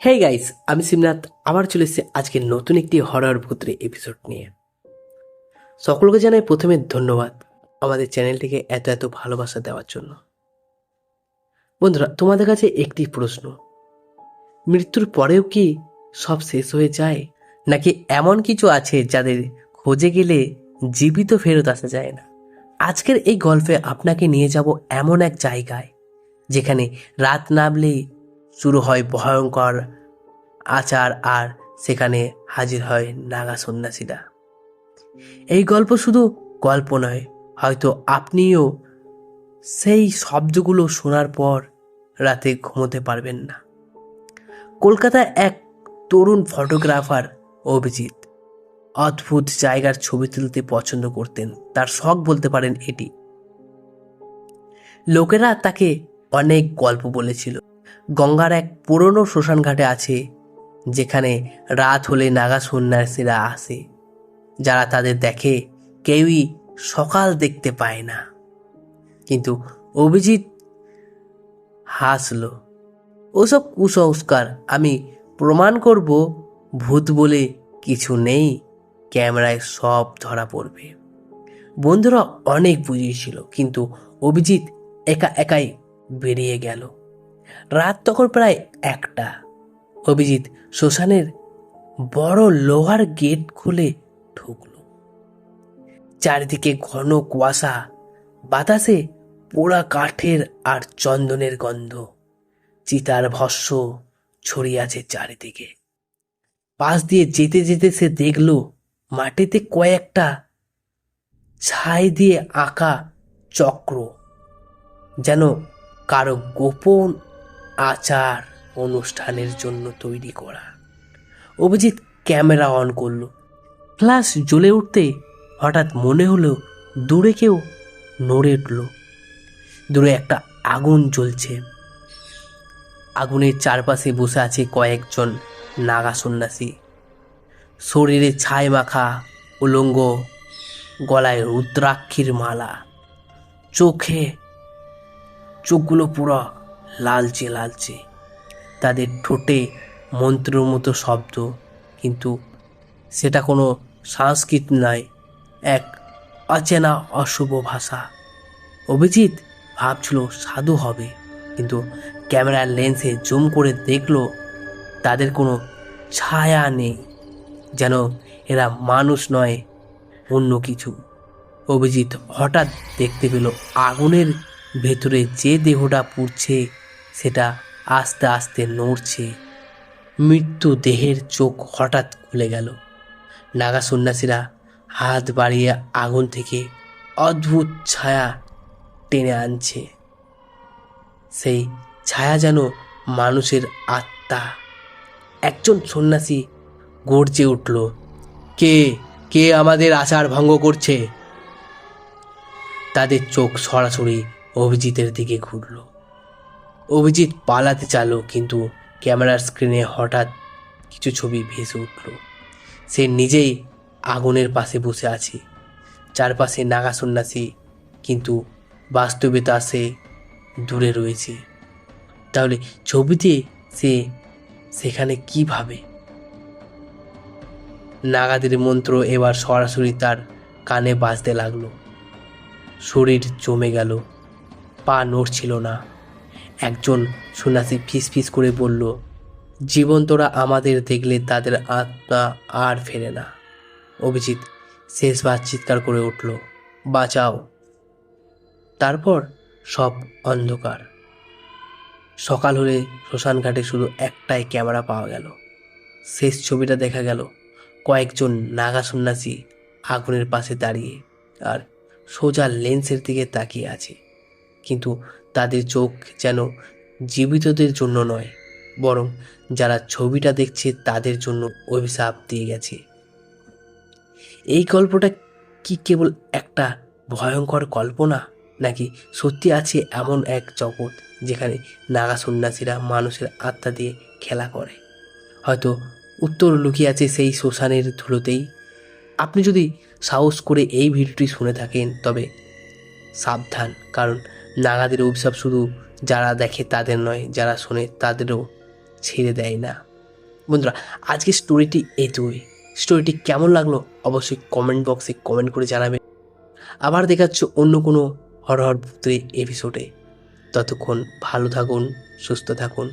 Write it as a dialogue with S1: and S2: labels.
S1: Hey guys আমি শিবনাথ আবার চলে এসেছি আজকে নতুন একটি হরর ভূতের এপিসোড নিয়ে। সকলকে জানাই প্রথমে ধন্যবাদ আমাদের চ্যানেলটিকে এত এত ভালোবাসা দেওয়ার জন্য। বন্ধুরা, তোমাদের কাছে একটি প্রশ্ন। মৃত্যুর পরেও কি সব শেষ হয়ে যায়? নাকি এমন কিছু আছে যাদের খোঁজে গেলে জীবিত ফেরত আসা যায় না? আজকের এই গল্পে আপনাকে নিয়ে যাব এমন এক জায়গায়, যেখানে রাত নামলেই শুরু হয় ভয়ঙ্কর আচার আর সেখানে হাজির হয় নাগা সন্ন্যাসীরা। এই গল্প শুধু গল্প নয়, হয়তো আপনিও সেই শব্দগুলো শোনার পর রাতে ঘুমোতে পারবেন না। কলকাতায় এক তরুণ ফটোগ্রাফার অভিজিৎ অদ্ভুত জায়গার ছবি তুলতে পছন্দ করতেন, তার শখ বলতে পারেন এটি। লোকেরা তাকে অনেক গল্প বলেছিল। গঙ্গার এক পুরনো শ্মশান ঘাটে আছে, যেখানে রাত হলে নাগা সন্ন্যাসীরা আসে। যারা তাদের দেখে কেউই সকাল দেখতে পায় না। কিন্তু অভিজিৎ হাসল, ওসব কুসংস্কার আমি প্রমাণ করব, ভূত বলে কিছু নেই, ক্যামেরায় সব ধরা পড়বে। বন্ধুরা অনেক বুঝিয়েছিল, কিন্তু অভিজিৎ একা একাই বেরিয়ে গেল। রাত তখন প্রায় একটা। অভিজিৎ শ্মশানের বড় লোহার গেট খুলে ঢুকল চারিদিকে ঘন কুয়াশা, বাতাসে পোড়া কাঠের আর চন্দনের গন্ধ। চিতার ভস্য ছড়িয়ে আছে চারিদিকে। পাশ দিয়ে যেতে যেতে সে দেখল, মাটিতে কয়েকটা ছাই দিয়ে আঁকা চক্র। যেন কারও গোপন আচার অনুষ্ঠানের জন্য তৈরি করা। অভিজিৎ ক্যামেরা অন করল। ফ্ল্যাশ জ্বলে উঠতে হঠাৎ মনে হলো দূরে কেউ নড়ে উঠল। দূরে একটা আগুন জ্বলছে। আগুনের চারপাশে বসে আছে কয়েকজন নাগা সন্ন্যাসী। শরীরে ছাই মাখা, উলঙ্গ গলায় রুদ্রাক্ষীর মালা। চোখে, চোখগুলো পুরো লালচে লালচে। তাদের ঠোঁটে মন্ত্রের মতো শব্দ, কিন্তু সেটা কোনো সংস্কৃত নয়, এক অচেনা অশুভ ভাষা। অভিজিৎ ভাবছিল সাধু হবে, কিন্তু ক্যামেরার লেন্সে জুম করে দেখল তাদের কোনো ছায়া নেই, যেন এরা মানুষ নয়, অন্য কিছু। অভিজিৎ হঠাৎ দেখতে পেল আগুনের ভেতরে যে দেহটা পুড়ছে, সেটা আস্তে আস্তে নড়ছে। মৃত্যু দেহের চোখ হঠাৎ খুলে গেল। নাগা সন্ন্যাসীরা হাত বাড়িয়ে আগুন থেকে অদ্ভুত ছায়া টেনে আনছে। সেই ছায়া যেন মানুষের আত্মা। একজন সন্ন্যাসী গর্জে উঠল, কে? কে আমাদের আচার ভঙ্গ করছে? তাদের চোখ সরাসরি অভিজিতের দিকে ঘুরল। অভিজিৎ পালাতে চালো কিন্তু ক্যামেরার স্ক্রিনে হঠাৎ কিছু ছবি ভেসে উঠল। সে নিজেই আগুনের পাশে বসে আছে। চারপাশে নাগা সন্ন্যাসী, কিন্তু বাস্তবে তা সে দূরে রয়েছে। তাহলে ছবিতে সে সেখানে কীভাবে নাগাদের মন্ত্র এবার সরাসরি তার কানে বাজতে লাগল। শরীর জমে গেল। পা নড়ছিল না। একজন সন্ন্যাসী ফিস ফিস করে বলল জীবন্তরা আমাদের দেখলে তাদের আত্মা আর ফেরে না। অভিজিৎ শেষবার চিৎকার করে উঠল, বাঁচাও। তারপর সব অন্ধকার। সকাল হলে শ্মশানঘাটে শুধু একটাই ক্যামেরা পাওয়া গেল। শেষ ছবিটা দেখা গেল কয়েকজন নাগা সন্ন্যাসী আগুনের পাশে দাঁড়িয়ে আর সোজা লেন্সের দিকে তাকিয়ে আছে। কিন্তু তাদের চোখ যেন জীবিতদের জন্য নয়, বরং যারা ছবিটা দেখছে তাদের জন্য অভিশাপ দিয়ে গেছে। এই গল্পটা কি কেবল একটা ভয়ঙ্কর কল্পনা, নাকি সত্যি আছে এমন এক জগৎ যেখানে নাগা সন্ন্যাসীরা মানুষের আত্মা দিয়ে খেলা করে? হয়তো উত্তর লুকিয়ে আছে সেই শ্মশানের ধুলোতেই। আপনি যদি সাহস করে এই ভিডিওটি শুনে থাকেন, তবে সাবধান, কারণ নাগাদের অভিশাপ শুধু যারা দেখে তাদের নয়, যারা শোনে তাদেরও ছেড়ে দেয় না। বন্ধুরা আজকে স্টোরিটি এতই। স্টোরিটি কেমন লাগল অবশ্যই কমেন্ট বক্সে কমেন্ট করে জানাবেন। আবার দেখাচ্ছ অন্য কোনো হর হর ভূতের এপিসোডে ততক্ষণ ভালো থাকুন, সুস্থ থাকুন।